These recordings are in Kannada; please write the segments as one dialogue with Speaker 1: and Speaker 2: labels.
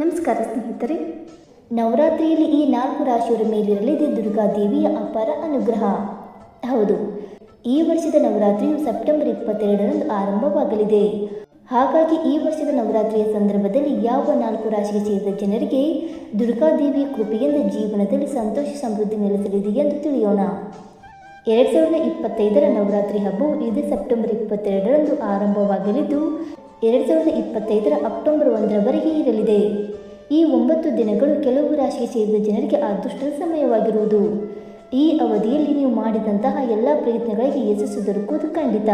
Speaker 1: ನಮಸ್ಕಾರ ಸ್ನೇಹಿತರೆ. ನವರಾತ್ರಿಯಲ್ಲಿ ಈ ನಾಲ್ಕು ರಾಶಿಯರ ಮೇಲಿರಲಿದೆ ದುರ್ಗಾದೇವಿಯ ಅಪಾರ ಅನುಗ್ರಹ. ಹೌದು, ಈ ವರ್ಷದ ನವರಾತ್ರಿಯು ಸೆಪ್ಟೆಂಬರ್ ಇಪ್ಪತ್ತೆರಡರಂದು ಆರಂಭವಾಗಲಿದೆ. ಹಾಗಾಗಿ ಈ ವರ್ಷದ ನವರಾತ್ರಿಯ ಸಂದರ್ಭದಲ್ಲಿ ಯಾವ ನಾಲ್ಕು ರಾಶಿಗೆ ಸೇರಿದ ಜನರಿಗೆ ದುರ್ಗಾದೇವಿಯ ಕೃಪೆಯಿಂದ ಜೀವನದಲ್ಲಿ ಸಂತೋಷ ಸಮೃದ್ಧಿ ನೆಲೆಸಲಿದೆ ಎಂದು ತಿಳಿಯೋಣ. ಎರಡು ಸಾವಿರದ ಇಪ್ಪತ್ತೈದರ ನವರಾತ್ರಿ ಹಬ್ಬವು ಇದೇ ಸೆಪ್ಟೆಂಬರ್ ಇಪ್ಪತ್ತೆರಡರಂದು ಆರಂಭವಾಗಲಿದ್ದು ಎರಡು ಸಾವಿರದ ಇಪ್ಪತ್ತೈದರ ಅಕ್ಟೋಬರ್ ಒಂದರವರೆಗೆ ಇರಲಿದೆ. ಈ ಒಂಬತ್ತು ದಿನಗಳು ಕೆಲವು ರಾಶಿಗೆ ಸೇರಿದ ಜನರಿಗೆ ಅದೃಷ್ಟದ ಸಮಯವಾಗಿರುವುದು. ಈ ಅವಧಿಯಲ್ಲಿ ನೀವು ಮಾಡಿದಂತಹ ಎಲ್ಲ ಪ್ರಯತ್ನಗಳಿಗೆ ಯಶಸ್ಸು ದೊರಕುವುದು ಖಂಡಿತ.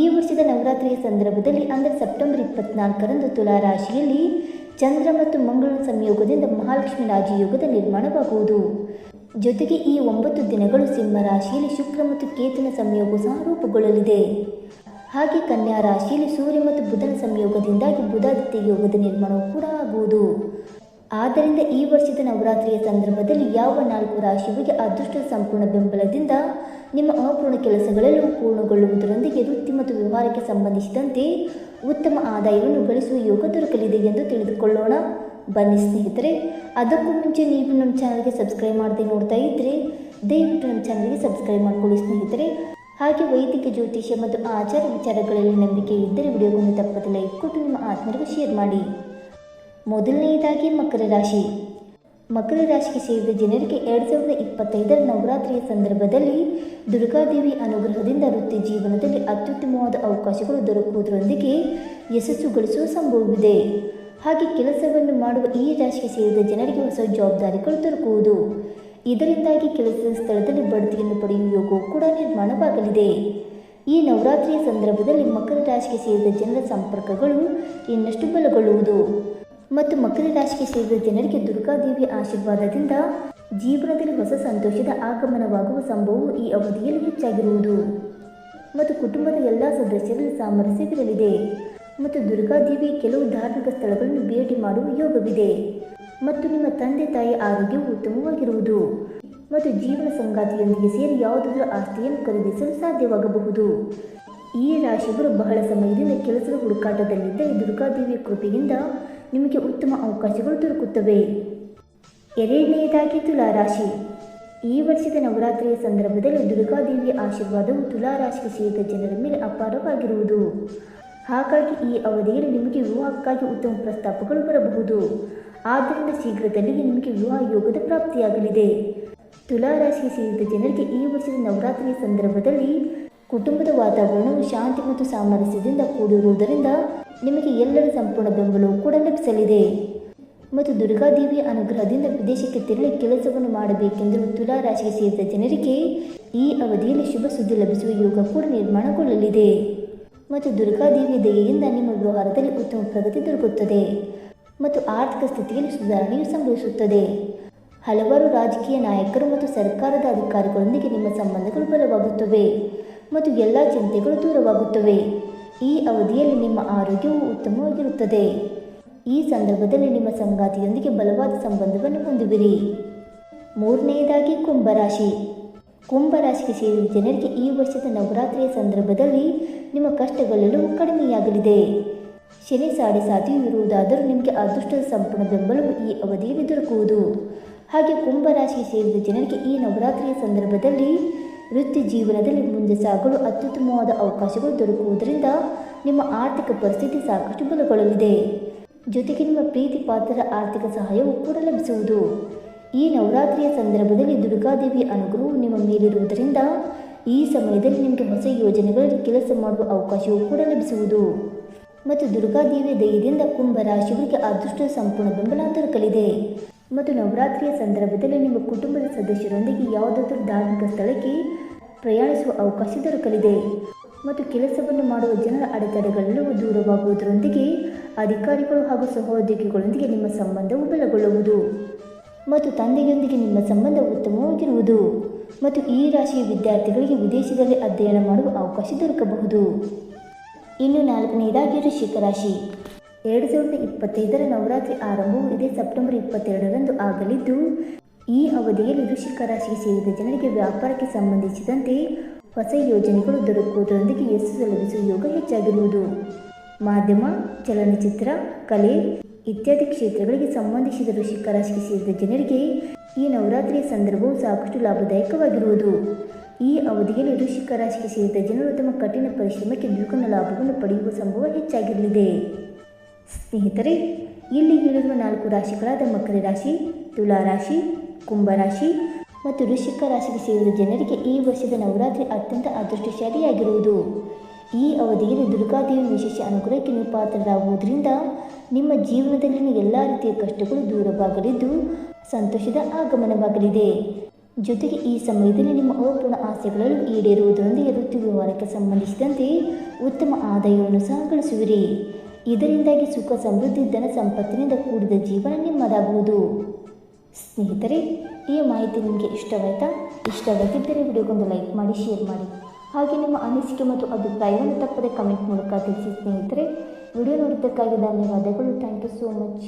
Speaker 1: ಈ ವರ್ಷದ ನವರಾತ್ರಿಯ ಸಂದರ್ಭದಲ್ಲಿ, ಅಂದರೆ ಸೆಪ್ಟೆಂಬರ್ ಇಪ್ಪತ್ನಾಲ್ಕರಂದು ತುಲಾ ರಾಶಿಯಲ್ಲಿ ಚಂದ್ರ ಮತ್ತು ಮಂಗಳನ ಸಂಯೋಗದಿಂದ ಮಹಾಲಕ್ಷ್ಮಿ ರಾಜಯೋಗದ ನಿರ್ಮಾಣವಾಗುವುದು. ಜೊತೆಗೆ ಈ ಒಂಬತ್ತು ದಿನಗಳು ಸಿಂಹ ರಾಶಿಯಲ್ಲಿ ಶುಕ್ರ ಮತ್ತು ಕೇತನ ಸಂಯೋಗ ಸಹ ರೂಪುಗೊಳ್ಳಲಿದೆ. ಹಾಗೆ ಕನ್ಯಾ ರಾಶಿಯಲ್ಲಿ ಸೂರ್ಯ ಮತ್ತು ಬುಧನ ಸಂಯೋಗದಿಂದಾಗಿ ಬುಧಾದಿತ್ಯ ಯೋಗದ ನಿರ್ಮಾಣವೂ ಕೂಡ ಆಗುವುದು. ಆದ್ದರಿಂದ ಈ ವರ್ಷದ ನವರಾತ್ರಿಯ ಸಂದರ್ಭದಲ್ಲಿ ಯಾವ ನಾಲ್ಕು ರಾಶಿಯವರಿಗೆ ಅದೃಷ್ಟದ ಸಂಪೂರ್ಣ ಬೆಂಬಲದಿಂದ ನಿಮ್ಮ ಅಪೂರ್ಣ ಕೆಲಸಗಳಲ್ಲೂ ಪೂರ್ಣಗೊಳ್ಳುವುದರೊಂದಿಗೆ ವೃತ್ತಿ ಮತ್ತು ವ್ಯವಹಾರಕ್ಕೆ ಸಂಬಂಧಿಸಿದಂತೆ ಉತ್ತಮ ಆದಾಯವನ್ನು ಗಳಿಸುವ ಯೋಗ ದೊರಕಲಿದೆ ಎಂದು ತಿಳಿದುಕೊಳ್ಳೋಣ. ಬನ್ನಿ ಸ್ನೇಹಿತರೆ, ಅದಕ್ಕೂ ಮುಂಚೆ ನೀವು ನಮ್ಮ ಚಾನಲ್ಗೆ ಸಬ್ಸ್ಕ್ರೈಬ್ ಮಾಡದೆ ನೋಡ್ತಾ ಇದ್ದರೆ ದಯವಿಟ್ಟು ನಮ್ಮ ಚಾನಲ್ಗೆ ಸಬ್ಸ್ಕ್ರೈಬ್ ಮಾಡಿಕೊಳ್ಳಿ ಸ್ನೇಹಿತರೆ. ಹಾಗೆ ವೈದಿಕ ಜ್ಯೋತಿಷ್ಯ ಮತ್ತು ಆಚಾರ ವಿಚಾರಗಳಲ್ಲಿ ನಂಬಿಕೆ ಇದ್ದರೆ ವಿಡಿಯೋವನ್ನು ತಪ್ಪದೆ ಲೈಕ್ ಕೊಟ್ಟು ನಿಮ್ಮ ಆತ್ಮರಿಗೂ ಶೇರ್ ಮಾಡಿ. ಮೊದಲನೆಯದಾಗಿ ಮಕರ ರಾಶಿ. ಮಕರ ರಾಶಿಗೆ ಸೇರಿದ ಜನರಿಗೆ ಎರಡು ಸಾವಿರದ ಇಪ್ಪತ್ತೈದರ ನವರಾತ್ರಿಯ ಸಂದರ್ಭದಲ್ಲಿ ದುರ್ಗಾದೇವಿ ಅನುಗ್ರಹದಿಂದ ವೃತ್ತಿ ಜೀವನದಲ್ಲಿ ಅತ್ಯುತ್ತಮವಾದ ಅವಕಾಶಗಳು ದೊರಕುವುದರೊಂದಿಗೆ ಯಶಸ್ಸು ಗಳಿಸುವ ಸಂಭವವಿದೆ. ಹಾಗೆ ಕೆಲಸವನ್ನು ಮಾಡುವ ಈ ರಾಶಿಗೆ ಸೇರಿದ ಜನರಿಗೆ ಹೊಸ ಜವಾಬ್ದಾರಿಗಳು ದೊರಕುವುದು. ಇದರಿಂದಾಗಿ ಕೆಲಸದ ಸ್ಥಳದಲ್ಲಿ ಬಡ್ತಿಯನ್ನು ಪಡೆಯುವ ಯೋಗವು ಕೂಡ ನಿರ್ಮಾಣವಾಗಲಿದೆ. ಈ ನವರಾತ್ರಿಯ ಸಂದರ್ಭದಲ್ಲಿ ಮಕರ ರಾಶಿಗೆ ಸೇರಿದ ಜನರ ಸಂಪರ್ಕಗಳು ಇನ್ನಷ್ಟು ಬಲಗೊಳ್ಳುವುದು. ಮತ್ತು ಮಕರ ರಾಶಿಗೆ ಸೇರಿದ ಜನರಿಗೆ ದುರ್ಗಾದೇವಿಯ ಆಶೀರ್ವಾದದಿಂದ ಜೀವನದಲ್ಲಿ ಹೊಸ ಸಂತೋಷದ ಆಗಮನವಾಗುವ ಸಂಭವವು ಈ ಅವಧಿಯಲ್ಲಿ ಹೆಚ್ಚಾಗಿರುವುದು. ಮತ್ತು ಕುಟುಂಬದ ಎಲ್ಲ ಸದಸ್ಯರಲ್ಲಿ ಸಾಮರಸ್ಯವಿರಲಿದೆ ಮತ್ತು ದುರ್ಗಾದೇವಿ ಕೆಲವು ಧಾರ್ಮಿಕ ಸ್ಥಳಗಳನ್ನು ಭೇಟಿ ಮಾಡುವ ಯೋಗವಿದೆ. ಮತ್ತು ನಿಮ್ಮ ತಂದೆ ತಾಯಿ ಆರೋಗ್ಯವು ಉತ್ತಮವಾಗಿರುವುದು. ಮತ್ತು ಜೀವನ ಸಂಗಾತಿಯೊಂದಿಗೆ ಸೇರಿ ಯಾವುದಾದರೂ ಆಸ್ತಿಯನ್ನು ಖರೀದಿಸಲು ಸಾಧ್ಯವಾಗಬಹುದು. ಈ ರಾಶಿಗಳು ಬಹಳ ಸಮಯದಿಂದ ಕೆಲಸದ ಹುಡುಕಾಟದಲ್ಲಿದ್ದರೆ ದುರ್ಗಾದೇವಿಯ ಕೃಪೆಯಿಂದ ನಿಮಗೆ ಉತ್ತಮ ಅವಕಾಶಗಳು ದೊರಕುತ್ತವೆ. ಎರಡನೆಯದಾಗಿ ತುಲಾರಾಶಿ. ಈ ವರ್ಷದ ನವರಾತ್ರಿಯ ಸಂದರ್ಭದಲ್ಲಿ ದುರ್ಗಾದೇವಿಯ ಆಶೀರ್ವಾದವು ತುಲಾರಾಶಿಗೆ ಸೇರಿದ ಜನರ ಮೇಲೆ ಅಪಾರವಾಗಿರುವುದು. ಹಾಗಾಗಿ ಈ ಅವಧಿಯಲ್ಲಿ ನಿಮಗೆ ವಿವಾಹಕ್ಕಾಗಿ ಉತ್ತಮ ಪ್ರಸ್ತಾಪಗಳು ಬರಬಹುದು. ಆದ್ದರಿಂದ ಶೀಘ್ರದಲ್ಲಿ ನಿಮಗೆ ವಿವಾಹ ಯೋಗದ ಪ್ರಾಪ್ತಿಯಾಗಲಿದೆ. ತುಲಾರಾಶಿಗೆ ಸೇರಿದ ಜನರಿಗೆ ಈ ವರ್ಷದ ನವರಾತ್ರಿಯ ಸಂದರ್ಭದಲ್ಲಿ ಕುಟುಂಬದ ವಾತಾವರಣವು ಶಾಂತಿ ಮತ್ತು ಸಾಮರಸ್ಯದಿಂದ ಕೂಡಿರುವುದರಿಂದ ನಿಮಗೆ ಎಲ್ಲರ ಸಂಪೂರ್ಣ ಬೆಂಬಲವು ಕೂಡ ಲಭಿಸಲಿದೆ. ಮತ್ತು ದುರ್ಗಾದೇವಿಯ ಅನುಗ್ರಹದಿಂದ ವಿದೇಶಕ್ಕೆ ತೆರಳಿ ಕೆಲಸವನ್ನು ಮಾಡಬೇಕೆಂದು ತುಲಾ ರಾಶಿಗೆ ಸೇರಿದ ಜನರಿಗೆ ಈ ಅವಧಿಯಲ್ಲಿ ಶುಭ ಸುದ್ದಿ ಲಭಿಸುವ ಯೋಗ ಕೂಡ ನಿರ್ಮಾಣಗೊಳ್ಳಲಿದೆ. ಮತ್ತು ದುರ್ಗಾದೇವಿಯ ದಯೆಯಿಂದ ನಿಮ್ಮ ವ್ಯವಹಾರದಲ್ಲಿ ಉತ್ತಮ ಪ್ರಗತಿ ದೊರಕುತ್ತದೆ. ಮತ್ತು ಆರ್ಥಿಕ ಸ್ಥಿತಿಯಲ್ಲಿ ಸುಧಾರಣೆಯು ಸಂಭವಿಸುತ್ತದೆ. ಹಲವಾರು ರಾಜಕೀಯ ನಾಯಕರು ಮತ್ತು ಸರ್ಕಾರದ ಅಧಿಕಾರಿಗಳೊಂದಿಗೆ ನಿಮ್ಮ ಸಂಬಂಧಗಳು ಬಲವಾಗುತ್ತವೆ ಮತ್ತು ಎಲ್ಲ ಚಿಂತೆಗಳು ದೂರವಾಗುತ್ತವೆ. ಈ ಅವಧಿಯಲ್ಲಿ ನಿಮ್ಮ ಆರೋಗ್ಯವು ಉತ್ತಮವಾಗಿರುತ್ತದೆ. ಈ ಸಂದರ್ಭದಲ್ಲಿ ನಿಮ್ಮ ಸಂಗಾತಿಯೊಂದಿಗೆ ಬಲವಾದ ಸಂಬಂಧವನ್ನು ಹೊಂದುವಿರಿ. ಮೂರನೆಯದಾಗಿ ಕುಂಭರಾಶಿ ಕುಂಭರಾಶಿಗೆ ಸೇರಿದ ಜನರಿಗೆ ಈ ವರ್ಷದ ನವರಾತ್ರಿಯ ಸಂದರ್ಭದಲ್ಲಿ ನಿಮ್ಮ ಕಷ್ಟಗಳೆಲ್ಲವೂ ಕಡಿಮೆಯಾಗಲಿದೆ. ಶನಿ ಸಾಡಿ ಸಾಧ್ಯವಿರುವುದಾದರೂ ನಿಮಗೆ ಅದೃಷ್ಟದ ಸಂಪೂರ್ಣ ಬೆಂಬಲವು ಈ ಅವಧಿಯಲ್ಲಿ ದೊರಕುವುದು. ಹಾಗೆ ಕುಂಭರಾಶಿಗೆ ಸೇರಿದ ಜನರಿಗೆ ಈ ನವರಾತ್ರಿಯ ಸಂದರ್ಭದಲ್ಲಿ ವೃತ್ತಿ ಜೀವನದಲ್ಲಿ ಮುಂದೆ ಸಾಗಲು ಅತ್ಯುತ್ತಮವಾದ ಅವಕಾಶಗಳು ದೊರಕುವುದರಿಂದ ನಿಮ್ಮ ಆರ್ಥಿಕ ಪರಿಸ್ಥಿತಿ ಸಾಕಷ್ಟು ಬಲಗೊಳ್ಳಲಿದೆ. ಜೊತೆಗೆ ನಿಮ್ಮ ಪ್ರೀತಿ ಪಾತ್ರರ ಆರ್ಥಿಕ ಸಹಾಯವೂ ಕೂಡ ಲಭಿಸುವುದು. ಈ ನವರಾತ್ರಿಯ ಸಂದರ್ಭದಲ್ಲಿ ದುರ್ಗಾದೇವಿಯ ಅನುಗ್ರಹವು ನಿಮ್ಮ ಮೇಲಿರುವುದರಿಂದ ಈ ಸಮಯದಲ್ಲಿ ನಿಮಗೆ ಹೊಸ ಯೋಜನೆಗಳಲ್ಲಿ ಕೆಲಸ ಮಾಡುವ ಅವಕಾಶವೂ ಕೂಡ ಲಭಿಸುವುದು. ಮತ್ತು ದುರ್ಗಾದೇವಿಯ ಕುಂಭ ರಾಶಿಯವರಿಗೆ ಅದೃಷ್ಟ ಸಂಪೂರ್ಣ ಬೆಂಬಲ ದೊರಕಲಿದೆ ಮತ್ತು ನವರಾತ್ರಿಯ ಸಂದರ್ಭದಲ್ಲಿ ನಿಮ್ಮ ಕುಟುಂಬದ ಸದಸ್ಯರೊಂದಿಗೆ ಯಾವುದಾದರೂ ಧಾರ್ಮಿಕ ಸ್ಥಳಕ್ಕೆ ಪ್ರಯಾಣಿಸುವ ಅವಕಾಶ ದೊರಕಲಿದೆ. ಮತ್ತು ಕೆಲಸವನ್ನು ಮಾಡುವ ಜನರ ಅಡೆತಡೆಗಳೆಲ್ಲವೂ ದೂರವಾಗುವುದರೊಂದಿಗೆ ಅಧಿಕಾರಿಗಳು ಹಾಗೂ ಸಹೋದ್ಯೋಗಿಗಳೊಂದಿಗೆ ನಿಮ್ಮ ಸಂಬಂಧವು ಬಲಗೊಳ್ಳುವುದು ಮತ್ತು ತಂದೆಯೊಂದಿಗೆ ನಿಮ್ಮ ಸಂಬಂಧ ಉತ್ತಮವಾಗಿರುವುದು. ಮತ್ತು ಈ ರಾಶಿಯ ವಿದ್ಯಾರ್ಥಿಗಳಿಗೆ ವಿದೇಶದಲ್ಲಿ ಅಧ್ಯಯನ ಮಾಡುವ ಅವಕಾಶ ದೊರಕಬಹುದು. ಇನ್ನು ನಾಲ್ಕನೇದಾಗಿ ವೃಶ್ಚಿಕ ರಾಶಿ ಎರಡು ಸಾವಿರದ ಇಪ್ಪತ್ತೈದರ ನವರಾತ್ರಿ ಆರಂಭವು ಇದೇ ಸೆಪ್ಟೆಂಬರ್ ಇಪ್ಪತ್ತೆರಡರಂದು ಆಗಲಿದ್ದು, ಈ ಅವಧಿಯಲ್ಲಿ ವೃಶ್ಚಿಕ ರಾಶಿಗೆ ಸೇರಿದ ಜನರಿಗೆ ವ್ಯಾಪಾರಕ್ಕೆ ಸಂಬಂಧಿಸಿದಂತೆ ಹೊಸ ಯೋಜನೆಗಳು ದೊರಕುವುದರೊಂದಿಗೆ ಯಶಸ್ಸು ಲಭಿಸುವ ಯೋಗ ಹೆಚ್ಚಾಗಿರುವುದು. ಮಾಧ್ಯಮ, ಚಲನಚಿತ್ರ, ಕಲೆ ಇತ್ಯಾದಿ ಕ್ಷೇತ್ರಗಳಿಗೆ ಸಂಬಂಧಿಸಿದ ವೃಶ್ಚಿಕ ರಾಶಿಗೆ ಸೇರಿದ ಜನರಿಗೆ ಈ ನವರಾತ್ರಿಯ ಸಂದರ್ಭವು ಸಾಕಷ್ಟು ಲಾಭದಾಯಕವಾಗಿರುವುದು. ಈ ಅವಧಿಯಲ್ಲಿ ವೃಶ್ಚಿಕ ರಾಶಿಗೆ ಸೇರಿದ ಜನರು ತಮ್ಮ ಕಠಿಣ ಪರಿಶ್ರಮಕ್ಕೆ ದ್ವಿಗುಣ ಲಾಭವನ್ನು ಪಡೆಯುವ ಸಂಭವ ಹೆಚ್ಚಾಗಿರಲಿದೆ. ಸ್ನೇಹಿತರೆ, ಇಲ್ಲಿ ಹೇಳಿರುವ ನಾಲ್ಕು ರಾಶಿಗಳಾದ ಮಕರ ರಾಶಿ, ತುಲಾ ರಾಶಿ ಕುಂಭರಾಶಿ ಮತ್ತು ವೃಶ್ಚಿಕ ರಾಶಿಗೆ ಸೇರಿದ ಜನರಿಗೆ ಈ ವರ್ಷದ ನವರಾತ್ರಿ ಅತ್ಯಂತ ಅದೃಷ್ಟಶಾಲಿಯಾಗಿರುವುದು. ಈ ಅವಧಿಯಲ್ಲಿ ದುರ್ಗಾದೇವಿ ವಿಶೇಷ ಅನುಗ್ರಹಕ್ಕೆ ನೀವು ಪಾತ್ರರಾಗುವುದರಿಂದ ನಿಮ್ಮ ಜೀವನದಲ್ಲಿನ ಎಲ್ಲ ರೀತಿಯ ಕಷ್ಟಗಳು ದೂರವಾಗಲಿದ್ದು ಸಂತೋಷದ ಆಗಮನವಾಗಲಿದೆ. ಜೊತೆಗೆ ಈ ಸಮಯದಲ್ಲಿ ನಿಮ್ಮ ಅಪೂರ್ಣ ಆಸೆಗಳನ್ನು ಈಡೇರುವುದರೊಂದಿಗೆ ವೃತ್ತಿ ವ್ಯವಹಾರಕ್ಕೆ ಸಂಬಂಧಿಸಿದಂತೆ ಉತ್ತಮ ಆದಾಯವನ್ನು ಸಹ ಗಳಿಸುವಿರಿ. ಇದರಿಂದಾಗಿ ಸುಖ, ಸಮೃದ್ಧಿ, ಧನ ಸಂಪತ್ತಿನಿಂದ ಕೂಡಿದ ಜೀವನ ನಿಮ್ಮದಾಗುವುದು. ಸ್ನೇಹಿತರೆ, ಈ ಮಾಹಿತಿ ನಿಮಗೆ ಇಷ್ಟವಾಯಿತಾ? ಇಷ್ಟವಾಗಿದ್ದರೆ ವಿಡಿಯೋಗೊಂದು ಲೈಕ್ ಮಾಡಿ, ಶೇರ್ ಮಾಡಿ. ಹಾಗೆ ನಿಮ್ಮ ಅನಿಸಿಕೆ ಮತ್ತು ಅಭಿಪ್ರಾಯವನ್ನು ತಪ್ಪದೆ ಕಮೆಂಟ್ ಮೂಲಕ ತಿಳಿಸಿ ಸ್ನೇಹಿತರೆ. ವಿಡಿಯೋ ನೋಡಿದ್ದಕ್ಕಾಗಿ ಧನ್ಯವಾದಗಳು. Thank you so much